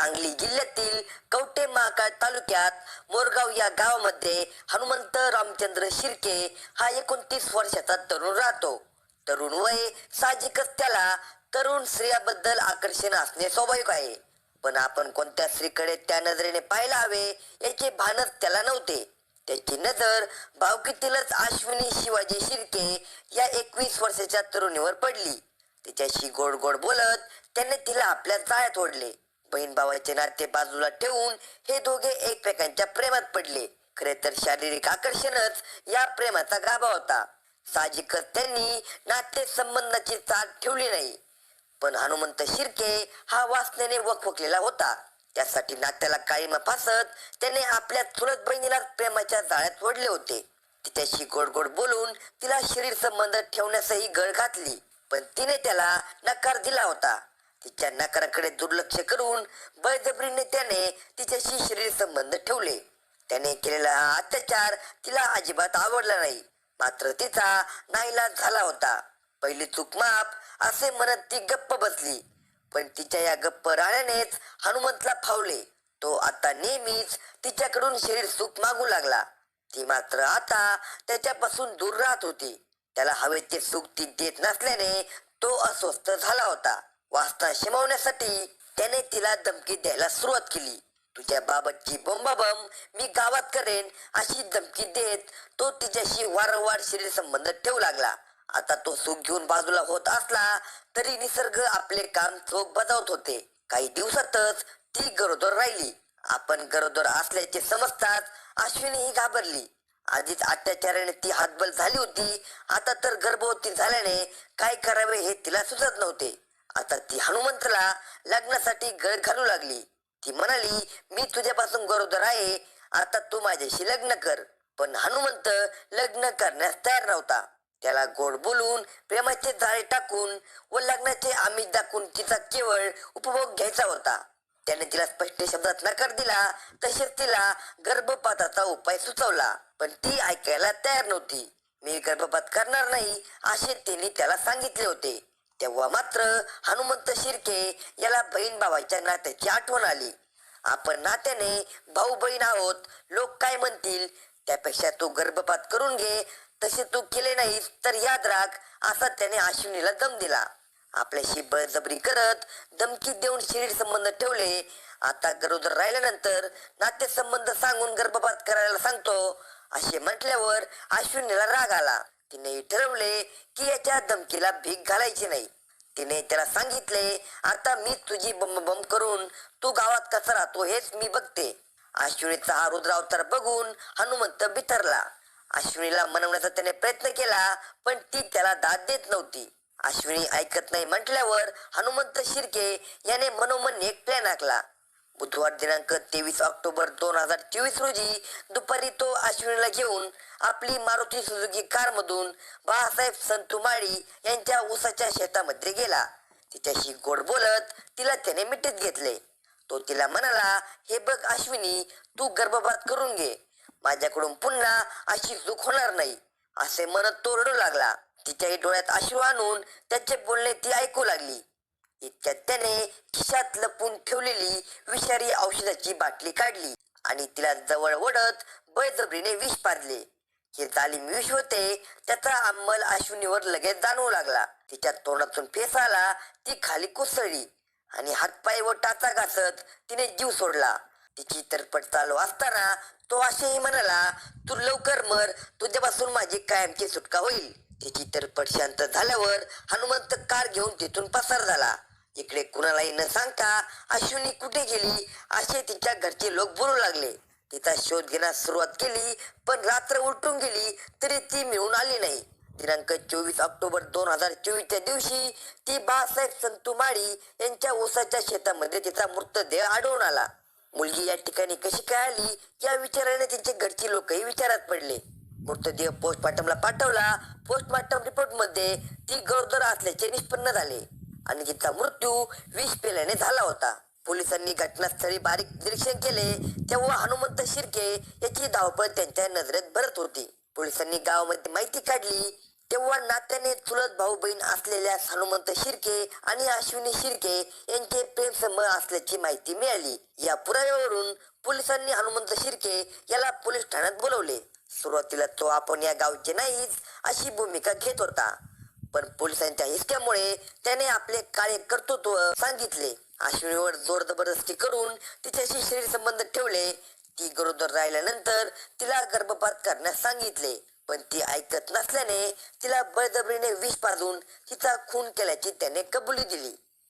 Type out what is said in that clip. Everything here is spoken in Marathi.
सांगली जिल्ह्यातील कवटे महाकाळ तालुक्यात मोरगाव या गावामध्ये हनुमंत रामचंद्र शिर्के हा एकोणतीस वर्षाचा तरुण राहतो. तरुण वय साहजिकच त्याला तरुण स्त्रियाबद्दल आकर्षण असणे स्वाभाविक आहे. पण आपण कोणत्या स्त्रीकडे त्या नजरेने पाहायला हवे याचे भानच त्याला नव्हते. त्याची नजर भावकीतीलच अश्विनी शिवाजी शिर्के या एकवीस वर्षाच्या तरुणीवर पडली. तिच्याशी गोड गोड बोलत त्याने तिला आपल्या जाळ्यात ओढले. बहीण भावाचे नाते बाजूला ठेवून हे दोघे एकमेकांच्या प्रेमात पडले. खरे तर शारीरिक आकर्षणच या प्रेमाचा गाभा होता. साहजिकच त्यांनी नाते संबंधाची चाल ठेवली नाही. पण हनुमंत शिर्के हा वासनेने वखवकलेला होता. त्यासाठी नात्याला काळीमा फासत त्याने आपल्या चुलत बहिणीला प्रेमाच्या जाळ्यात ओढले होते. तिच्याशी गोड गोड बोलून तिला शरीर संबंध ठेवण्यासही गळ घातली. पण तिने त्याला नकार दिला होता. तिच्या नकाराकडे दुर्लक्ष करून बळजबरीने त्याने तिच्याशी शरीर संबंध ठेवले. त्याने केलेला हा अत्याचार तिला अजिबात आवडला नाही. मात्र तिचा नाईलाज झाला होता. पहिली चूक माप असे म्हणत ती गप्प बसली. पण तिच्या या गप्प राहण्यानेच हनुमंतला फावले. तो आता नेहमीच तिच्याकडून शरीर सुख मागू लागला. ती मात्र आता त्याच्यापासून दूर राहत होती. त्याला हवेचे सुख ती देत नसल्याने तो अस्वस्थ झाला होता. वास्ता शिमवण्यासाठी त्याने तिला धमकी द्यायला सुरुवात केली. तुझ्या बाबतची बोंबाबम मी गावात करेन अशी धमकी देत तो तिच्याशी वारंवार शरीर संबंध ठेवू लागला. आता तो सुख घेऊन बाजूला होत असला तरी निसर्ग आपले काम चोख बजावत होते. काही दिवसातच ती गरोदर राहिली. आपण गरोदर असल्याचे समजताच अश्विनीही घाबरली. आधीच अत्याचाराने ती हातबल झाली होती. आता तर गर्भवती झाल्याने काय करावे हे तिला सुचत नव्हते. आता ती हनुमंतला लग्नासाठी गळ घालू लागली. ती म्हणाली मी तुझ्यापासून गरोदर आहे आता तू माझ्याशी लग्न कर. पण हनुमंत लग्न करण्यास तयार नव्हता. त्याला गोड बोलून प्रेमाचे जाळे टाकून व लग्नाचे आमिष दाखवून तिचा केवळ उपभोग घ्यायचा होता. त्याने तिला स्पष्ट शब्दात नकार दिला तसेच तिला गर्भपाताचा उपाय सुचवला. पण ती ऐकायला तयार नव्हती. मी गर्भपात करणार नाही असे तिने त्याला सांगितले होते. तेव्हा मात्र हनुमंत शिर्के याला बहीण भावाच्या नात्याची आठवण आली. आपण नात्याने भाऊ बहीण आहोत लोक काय म्हणतील? त्यापेक्षा तू गर्भपात करून घे तसे तू केले नाहीस तर याद राख असा त्याने अश्विनीला दम दिला. आपल्याशी बळजबरी करत धमकी देऊन शरीर संबंध ठेवले. आता गरोदर राहिल्यानंतर नातेसंबंध सांगून गर्भपात करायला सांगतो. असे म्हटल्यावर अश्विनीला राग आला. तिने ठरवले की याच्या धमकीला भीक घालायची नाही. तिने त्याला सांगितले आता मी तुझी बम बम करून तू गावात कसा राहतो हेच मी बघते. अश्विनीचा हा रुद्रावतार बघून हनुमंत बिथरला. अश्विनीला मनवण्याचा त्याने प्रयत्न केला पण ती त्याला दाद देत नव्हती. अश्विनी ऐकत नाही म्हटल्यावर हनुमंत शिर्के याने मनोमन एक प्लॅन आखला. बुधवार दिनांक तेवीस ऑक्टोबर दोन हजार चोवीस रोजी दुपारी तो अश्विनीला घेऊन आपली मारुती सुझुकी कार मधून बाळासाहेब संतुमाळी यांच्या ऊसाच्या शेतामध्ये गेला. तिच्याशी गोड बोलत तिला त्याने मिठीत घेतले. तो तिला म्हणाला हे बघ अश्विनी तू गर्भपात करून घे. माझ्याकडून पुन्हा अशी चूक होणार नाही. असे म्हणत तो रडू लागला. तिच्याही डोळ्यात अश्रू आणून त्याचे बोलणे ती ऐकू लागली. इतक्यात त्याने खिशात लपून ठेवलेली विषारी औषधाची बाटली काढली आणि तिला जवळ ओढत बळजबरीने विष पाजले. हे जालिम विष होते त्याचा अंमल अश्विनीवर लगेच जाणवू लागला. तिच्या तोंडातून फेस आला ती खाली कोसळली आणि हातपाय व टाचा घासत तिने जीव सोडला. तिची तरपट चालू असताना तो असेही म्हणाला तू लवकर मर तुझ्यापासून माझी कायमची सुटका होईल. तिची तरपट शांत झाल्यावर हनुमंत कार घेऊन तिथून पसार झाला. इकडे कुणालाही न सांगता अश्विनी कुठे गेली? असे तिच्या घरचे लोक बोलू लागले. तिचा शोध घेण्यास सुरुवात केली पण रात्र उलटून गेली तरी ती मिळून आली नाही. दिनांक चोवीस ऑक्टोबर दोन हजार चोवीसच्या दिवशी ती बाळासाहेब संतुमाळी यांच्या ओसाच्या शेतामध्ये तिचा मृतदेह आढळून आला. मुलगी या ठिकाणी कशी काय आली? या विचाराने तिचे घरचे लोकही विचारात पडले. मृतदेह पोस्टमार्टमला पाठवला. पोस्टमार्टम रिपोर्टमध्ये ती गरोदर असल्याचे निष्पन्न झाले. आणि तिचा मृत्यू विष पेल्याने झाला होता. पोलिसांनी घटनास्थळी बारीक निरीक्षण केले. तेव्हा हनुमंत शिर्के याची धावपळ त्यांच्या नजरेत भरत होती. पोलिसांनी गावामध्ये माहिती काढली. तेव्हा नात्याने चुलत भाऊ बहीण असलेल्या हनुमंत शिर्के आणि अश्विनी शिर्के यांचे प्रेमसंबंध असल्याची माहिती मिळाली. या पुराव्यावरून पोलिसांनी हनुमंत शिर्के याला पोलीस ठाण्यात बोलवले. सुरुवातीला तो आपण या गावचे नाहीच अशी भूमिका घेत होता. पण पोलिसांच्या हिसक्यामुळे त्याने आपले काळे कर्तृत्व सांगितले. अश्विनीवर जोर जबरदस्ती करून तिच्याशी शरीर संबंध ठेवले. ती गरोदर राहिल्यानंतर तिला गर्भपात करण्यास सांगितले. पण ती ऐकत नसल्याने तिला बळजबरीने विष पाजून तिचा खून केल्याची त्याने कबुली दिली.